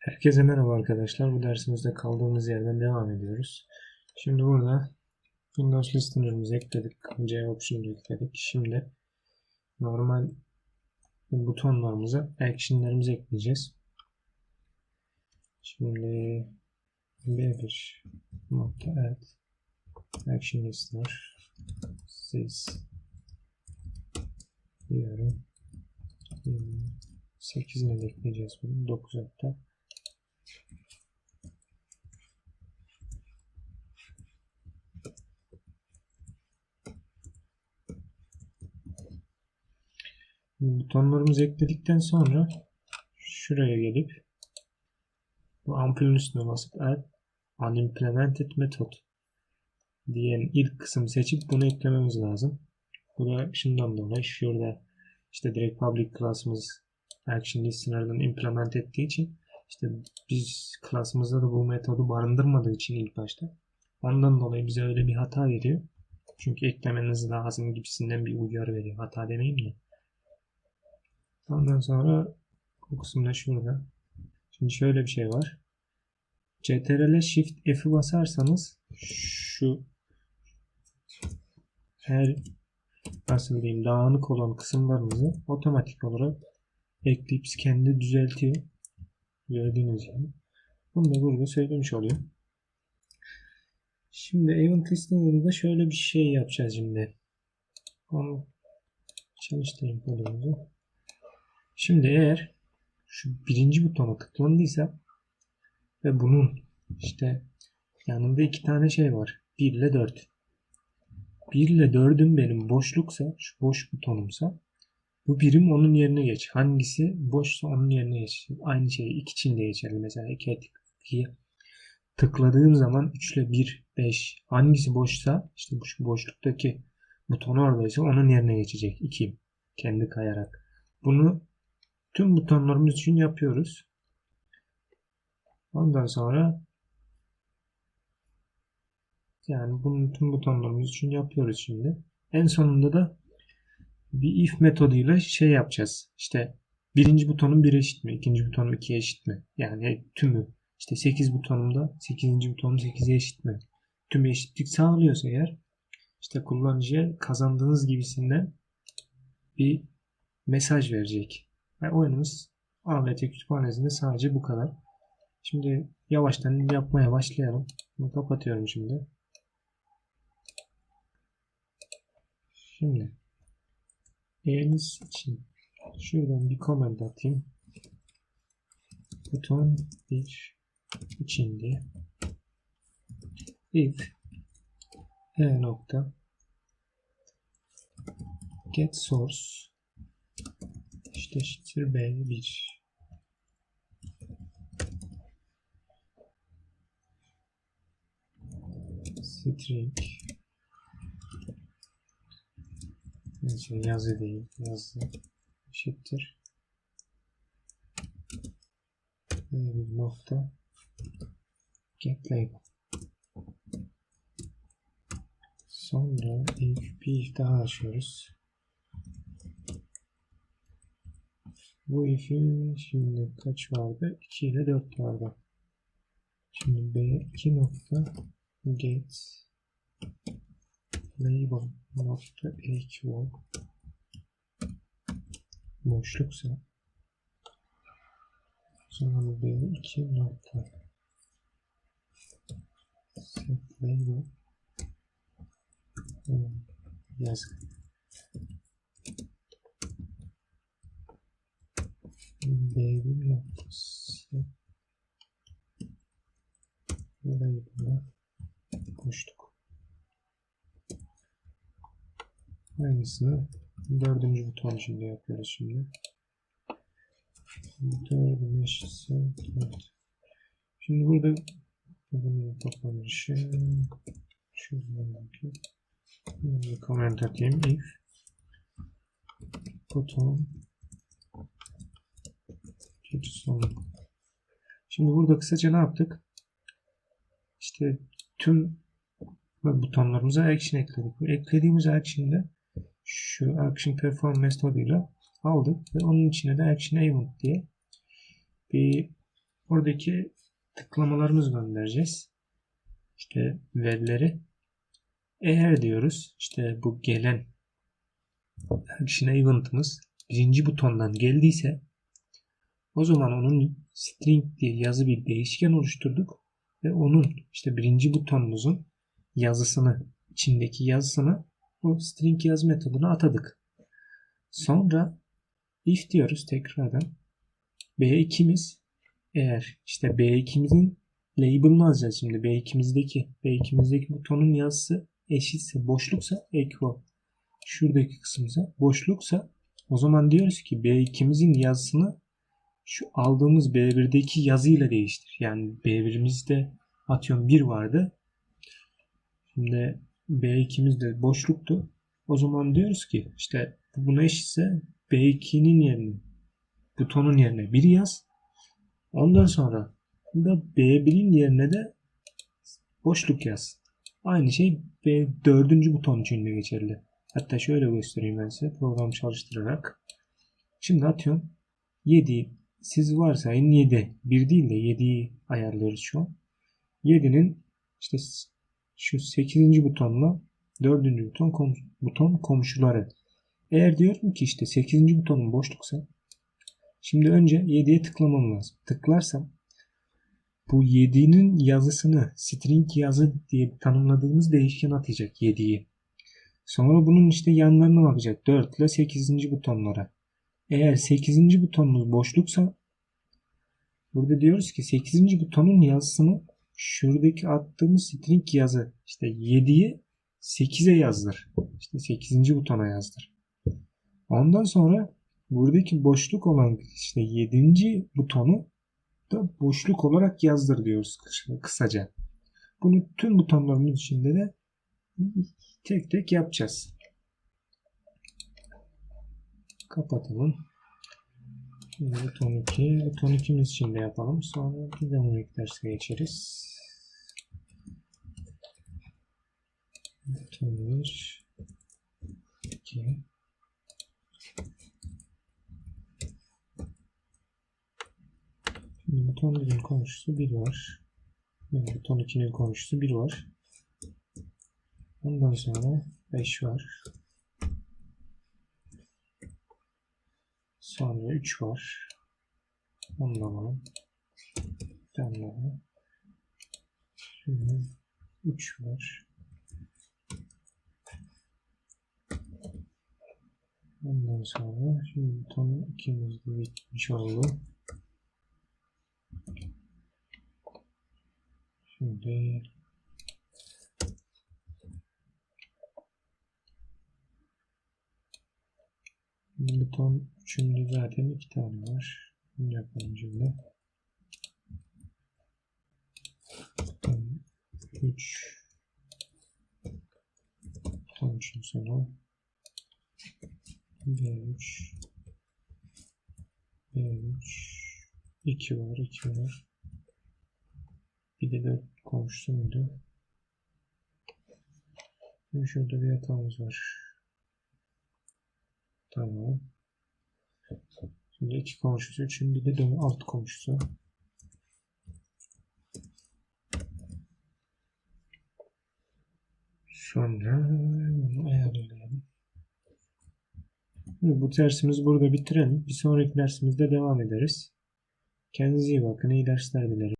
Herkese merhaba arkadaşlar. Bu dersimizde kaldığımız yerden devam ediyoruz. Şimdi burada Windows Listener'ımızı ekledik. C Option'u ekledik. Şimdi normal butonlarımıza action'lerimizi ekleyeceğiz. Şimdi B1 nokta add action listener siz diyorum 8'ini de ekleyeceğiz bunu 9 hatta butonlarımızı ekledikten sonra şuraya gelip bu ampulün üstüne basıp add unimplemented method diyen ilk kısmı seçip bunu eklememiz lazım. Bu da şundan dolayı şurada işte direkt public class'ımız action listener'dan implement ettiği için işte biz klasımızda da bu metodu barındırmadığı için ilk başta ondan dolayı bize öyle bir hata veriyor. Çünkü eklemeniz lazım gibisinden bir uyarı veriyor. Hata demeyeyim de. Ondan sonra bu kısımda şurada. Şimdi şöyle bir şey var. CTRL Shift F'i basarsanız şu her nasıl diyeyim dağınık olan kısımlarımızı otomatik olarak Eclipse kendi düzeltiyor. Gördüğünüz gibi. Bunu da burada söylemiş olayım. Şimdi Event Listener'da şöyle bir şey yapacağız şimdi. Onu çalıştırayım kodumuzu. Şimdi eğer şu birinci butona tıklandıysa ve bunun işte yanında iki tane şey var. 1 ile 4. 1 ile 4'üm benim boşluksa, şu boş butonumsa bu birim onun yerine geç. Hangisi boşsa onun yerine geç. Aynı şey iki için de geçerli. Mesela 2'ye tıkladığım zaman 3 ile 1, 5 hangisi boşsa işte bu boşluktaki buton oradaysa onun yerine geçecek. 2 kendi kayarak. Bunu tüm butonlarımız için yapıyoruz. Ondan sonra yani bunu tüm butonlarımız için yapıyoruz şimdi. En sonunda da bir if metoduyla şey yapacağız. İşte birinci butonum 1 eşit mi? ikinci butonum 2 eşit mi? Yani tümü. İşte 8 butonumda 8. butonum 8'e eşit mi? Tüm eşitlik sağlıyorsa eğer işte kullanıcıya kazandığınız gibisinden bir mesaj verecek. Ve oyunumuz AVT kütüphanesinde sadece bu kadar. Şimdi yavaştan yapmaya başlayalım. Bunu kapatıyorum şimdi. Şimdi Eğeriniz için şuradan bir comment atayım. Buton 1 için diye. If e nokta get source işte eşittir b1 string Neyse yazı değil. Yazı eşittir. Bir nokta get label. Sonra bir daha açıyoruz. Bu if'in şimdi kaç vardı? 2 ile 4 vardı. Şimdi B2 nokta get label nokta equal boşluksa sonra B2 nokta set label yazı B1 nokta set label'a koştuk. Aynısını dördüncü buton için de yapıyoruz şimdi. Dördün eşitse dört. Şimdi burada bunun kapanışı şuradan bakayım. Bir comment atayım. If buton Şimdi burada kısaca ne yaptık? İşte tüm butonlarımıza action ekledik. Eklediğimiz action'da şu action perform metoduyla aldık ve onun içine de action event diye bir oradaki tıklamalarımızı göndereceğiz. İşte verileri. Eğer diyoruz işte bu gelen action event'ımız birinci butondan geldiyse o zaman onun string diye yazı bir değişken oluşturduk ve onun işte birinci butonumuzun yazısını içindeki yazısını bu string yaz metoduna atadık. Sonra if diyoruz tekrardan. B2'miz eğer işte B2'mizin label'ını alacağız şimdi. B2'mizdeki B2'mizdeki butonun yazısı eşitse boşluksa echo şuradaki kısmımıza boşluksa o zaman diyoruz ki B2'mizin yazısını şu aldığımız B1'deki yazıyla değiştir. Yani B1'imizde atıyorum 1 vardı. Şimdi B2'miz de boşluktu. O zaman diyoruz ki işte bu buna eşitse B2'nin yerine butonun yerine 1 yaz. Ondan sonra da B1'in yerine de boşluk yaz. Aynı şey B4. buton için de geçerli. Hatta şöyle göstereyim ben size program çalıştırarak. Şimdi atıyorum 7 siz varsayın 7. 1 değil de 7'yi ayarlıyoruz şu an. 7'nin işte şu 8. butonla 4. buton kom buton komşuları. Eğer diyorum ki işte 8. butonun boşluksa şimdi önce 7'ye tıklamam lazım. Tıklarsam bu 7'nin yazısını string yazı diye tanımladığımız değişken atacak 7'yi. Sonra bunun işte yanlarına bakacak 4 ile 8. butonlara. Eğer 8. butonumuz boşluksa burada diyoruz ki 8. butonun yazısını şuradaki attığımız string yazı işte 7'yi 8'e yazdır. İşte 8. butona yazdır. Ondan sonra buradaki boşluk olan işte 7. butonu da boşluk olarak yazdır diyoruz kısaca. Bunu tüm butonlarımız içinde de tek tek yapacağız. Kapatalım. Şimdi buton 2. Buton 2'miz için de yapalım. Sonra bir demonik derse geçeriz. Buton 1 2 Şimdi buton 1'in komşusu 1 var. Yani buton 2'nin komşusu 1 var. Ondan sonra 5 var. Sonra 3 var. Ondan alalım. Bir tane daha. Şimdi 3 var. Ondan sonra şimdi buton ikimiz de bitmiş oldu. Şimdi buton üçünde zaten iki tane var. Bunu yapalım şimdi. Buton 3 buton 3'ün sonu B3 B3 2 var 2 var bir de 4 komşusu muydu? Şimdi şurada bir hatamız var. Tamam. Şimdi iki komşusu için bir de dön alt komşusu. Sonra bunu ayarlayalım. Bu dersimizi burada bitirelim. Bir sonraki dersimizde devam ederiz. Kendinize iyi bakın. İyi dersler dilerim.